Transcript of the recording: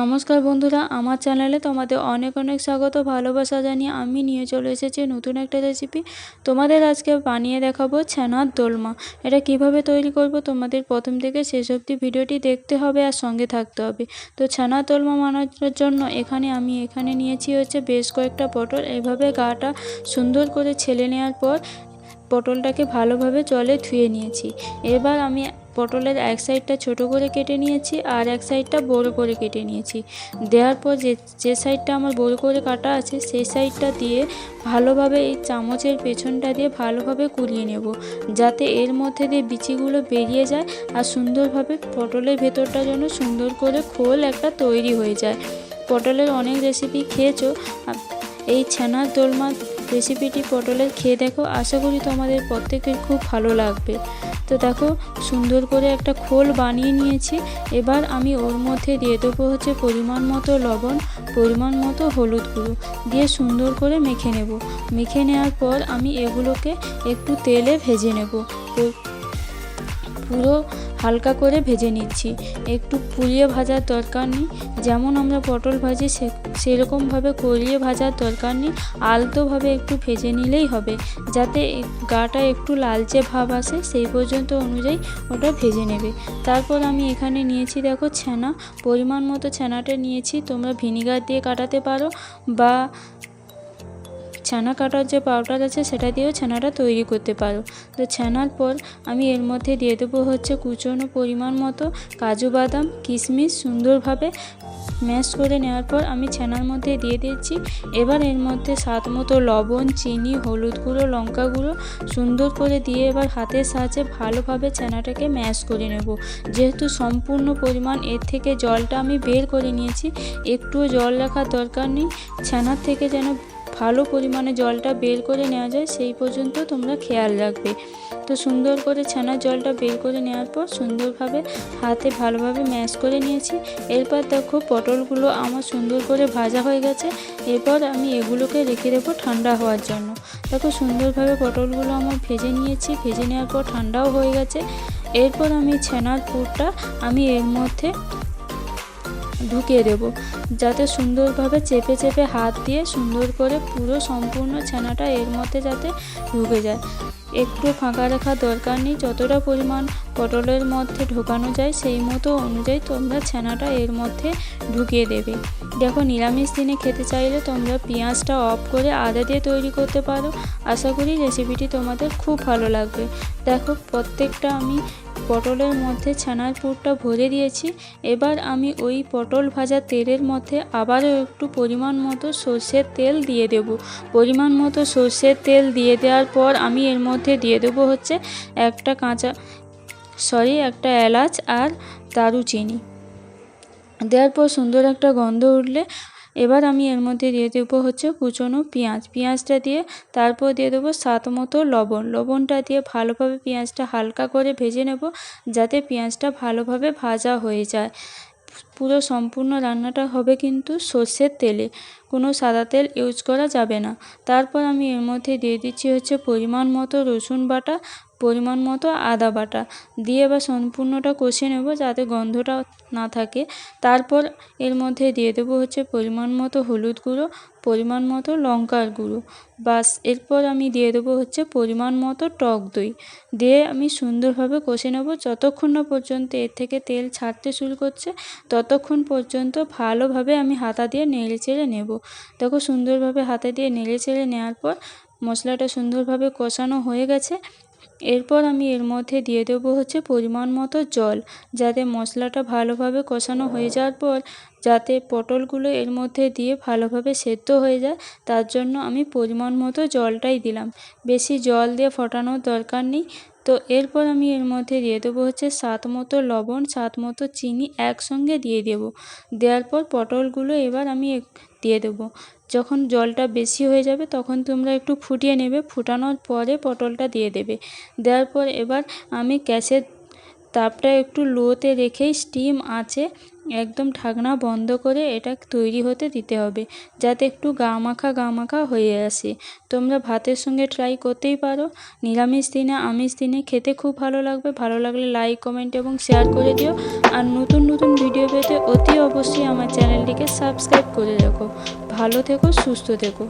নমস্কার বন্ধুরা, আমার চ্যানেলে তোমাদের অনেক অনেক স্বাগত, ভালোবাসা জানিয়ে আমি নিয়ে চলে এসেছি নতুন একটা রেসিপি তোমাদের আজকে বানিয়ে দেখাবো ছানার দোলমা। এটা কীভাবে তৈরি করব তোমাদের প্রথম থেকে শেষ অবধি ভিডিওটি দেখতে হবে আর সঙ্গে থাকতে হবে। তো ছানার দোলমা বানানোর জন্য এখানে আমি এখানে নিয়েছি হচ্ছে বেশ কয়েকটা পটল। এভাবে গাটা সুন্দর করে ছেলে নেওয়ার পর পটলটাকে ভালোভাবে জলে ধুয়ে নিয়েছি। এবার আমি পটলের এক সাইডটা ছোট করে কেটে নিয়েছি আর এক সাইডটা বড় করে কেটে নিয়েছি। দেওয়ার পর যে যে সাইডটা আমার বড় করে কাটা আছে, সেই সাইডটা দিয়ে ভালোভাবে এই চামচের পেছনটা দিয়ে ভালোভাবে কুড়িয়ে নেব। যাতে এর মধ্যে দিয়ে বিচিগুলো বেরিয়ে যায় আর সুন্দরভাবে পটলের ভেতরটা যেন সুন্দর করে খোল একটা তৈরি হয়ে যায়। পটলের অনেক রেসিপি খেয়েছো? এই ছানার দোলমা রেসিপিটি পটলের খেয়ে দেখো, আশা করি তোমাদের প্রত্যেকের খুব ভালো লাগবে। তো দেখো, সুন্দর করে একটা খোল বানিয়ে নিয়েছি। এবার আমি ওর মধ্যে দিয়ে দেবো হচ্ছে পরিমাণ মতো লবণ, পরিমাণ মতো হলুদ গুঁড়ো দিয়ে সুন্দর করে মেখে নেব। মেখে নেওয়ার পর আমি এগুলোকে একটু তেলে ভেজে নেব। পুরো হালকা করে ভেজে নিচ্ছি। একটু পুড়িয়ে ভাজার দরকার নেই। যেমন আমরা পটল ভাজি সেরকমভাবে করিয়ে ভাজার দরকার নেই। আলতোভাবে একটু ভেজে নিলেই হবে। যাতে গাটা একটু লালচে ভাব আসে, সেই পর্যন্ত অনুযায়ী ওটা ভেজে নেবে। তারপর আমি এখানে নিয়েছি দেখো ছানা। পরিমাণ মতো ছানাটা নিয়েছি। তোমরা ভিনিগার দিয়ে কাটাতে পারো বা ছানা কাটার যে পাউডার আছে সেটা দিয়েও ছানাটা তৈরি করতে পারো। তো ছানার পর আমি এর মধ্যে দিয়ে দেবো হচ্ছে কুচনো পরিমাণ মতো কাজু বাদাম, কিশমিশ সুন্দরভাবে ম্যাশ করে নেওয়ার পর আমি ছানার মধ্যে দিয়ে দিচ্ছি। এবার এর মধ্যে স্বাদ মতো লবণ, চিনি, হলুদ গুঁড়ো, লঙ্কা গুঁড়ো সুন্দর করে দিয়ে এবার হাতের সাহায্যে ভালোভাবে ছানাটাকে ম্যাশ করে নেব। যেহেতু সম্পূর্ণ পরিমাণ এর থেকে জলটা আমি বের করে নিয়েছি, একটুও জল রাখার দরকার নেই। ছানার থেকে যেন ভালো পরিমাণে জলটা বের করে নেওয়া যায়, সেই পর্যন্ত তোমরা খেয়াল রাখবে। তো সুন্দর করে ছানার জলটা বের করে নেওয়ার পর সুন্দরভাবে হাতে ভালোভাবে ম্যাশ করে নিয়েছি। এরপর দেখো পটলগুলো আমার সুন্দর করে ভাজা হয়ে গেছে। এরপর আমি এগুলোকে রেখে দেবো ঠান্ডা হওয়ার জন্য। দেখো সুন্দরভাবে পটলগুলো আমার ভেজে নিয়েছি, ভেজে নেওয়ার পর ঠান্ডাও হয়ে গেছে। এরপর আমি ছানার পুরটা আমি এর মধ্যে ঢুকিয়ে দেব। যাতে সুন্দরভাবে চেপে চেপে হাত দিয়ে সুন্দর করে পুরো সম্পূর্ণ ছানাটা এর মধ্যে যাতে ঢুকে যায়। একটু ফাঁকা রাখার দরকার নেই। যতটা পরিমাণ পটলের মধ্যে ঢোকানো যায়, সেই মতো অনুযায়ী তোমরা ছানাটা এর মধ্যে ঢুকিয়ে দেবে। দেখো, নিরামিষ দিনে খেতে চাইলে তোমরা পেঁয়াজটা অফ করে আদা দিয়ে তৈরি করতে পারো। আশা করি রেসিপিটি তোমাদের খুব ভালো লাগবে। দেখো, প্রত্যেকটা আমি পটলের মধ্যে ছানার পুরটা ভরে দিয়েছি। এবার আমি ওই পটল ভাজা তেলের মধ্যে আবারও একটু পরিমাণ মতো সর্ষের তেল দিয়ে দেব। পরিমাণ মতো সর্ষের তেল দিয়ে দেওয়ার পর আমি এর মধ্যে দিয়ে দেবো হচ্ছে একটা কাঁচা সরি একটা এলাচ আর দারুচিনি। দেওয়ার পর সুন্দর একটা গন্ধ উঠলে এবার আমি এর মধ্যে দিয়ে দেবো হচ্ছে কুচনো পেঁয়াজ। পেঁয়াজটা দিয়ে তারপর দিয়ে দেবো স্বাদ মতো লবণ। লবণটা দিয়ে ভালোভাবে পেঁয়াজটা হালকা করে ভেজে নেব যাতে পেঁয়াজটা ভালোভাবে ভাজা হয়ে যায়। পুরো সম্পূর্ণ রান্নাটা হবে কিন্তু সর্ষের তেলে। কোনো সাদা তেল ইউজ করা যাবে না। তারপর আমি এর মধ্যে দিয়ে দিচ্ছি হচ্ছে পরিমাণ মতো রসুন বাটা। পরিমাণ মতো আদা বাটা দিয়ে এবার সম্পূর্ণটা কষে নেব যাতে গন্ধটা না থাকে। তারপর এর মধ্যে দিয়ে দেবো হচ্ছে পরিমাণ মতো হলুদ গুঁড়ো, পরিমাণ মতো লঙ্কার গুঁড়ো। বাস, এরপর আমি দিয়ে দেবো হচ্ছে পরিমাণ মতো টক দই। দিয়ে আমি সুন্দরভাবে কষে নেব। যতক্ষণ না পর্যন্ত এর থেকে তেল ছাড়তে শুরু করছে, ততক্ষণ পর্যন্ত ভালোভাবে আমি হাতা দিয়ে নেড়ে চেড়ে নেব। দেখো সুন্দরভাবে হাতে দিয়ে নেড়ে চেড়ে নেওয়ার পর মশলাটা সুন্দরভাবে কষানো হয়ে গেছে। এরপর আমি এর মধ্যে দিয়ে দেবো হচ্ছে পরিমাণ মতো জল, যাতে মশলাটা ভালোভাবে কষানো হয়ে যাওয়ার পর যাতে পটলগুলো এর মধ্যে দিয়ে ভালোভাবে সেদ্ধ হয়ে যায়, তার জন্য আমি পরিমাণ মতো জলটাই দিলাম। বেশি জল দিয়ে ফোটানোর দরকার নেই। তো এরপর আমি এর মধ্যে দিয়ে দেবো হচ্ছে সাত মতো লবণ সাত মতো চিনি একসঙ্গে দিয়ে দেবো। দেওয়ার পর পটলগুলো এবার আমি দিয়ে দেবো। যখন জলটা বেশি হয়ে যাবে তখন তোমরা একটু ফুটিয়ে নেবে, ফুটানোর পরে পটলটা দিয়ে দেবে। দেওয়ার পর এবার আমি গ্যাসের তাপটা একটু লোতে রেখেই স্টিম আছে একদম ঢাকনা বন্ধ করে এটা তৈরি হতে দিতে হবে, যাতে একটু গা মাখা গা মাখা হয়ে আসে। তোমরা ভাতের সঙ্গে ট্রাই করতেই পারো। নিরামিষ দিনে, আমিষ দিনে খেতে খুব ভালো লাগবে। ভালো লাগলে লাইক কমেন্ট এবং শেয়ার করে দিও। আর নতুন নতুন ভিডিও পেতে অতি অবশ্যই আমার চ্যানেলটিকে সাবস্ক্রাইব করে রাখো। ভালো থেকো, সুস্থ থেকো।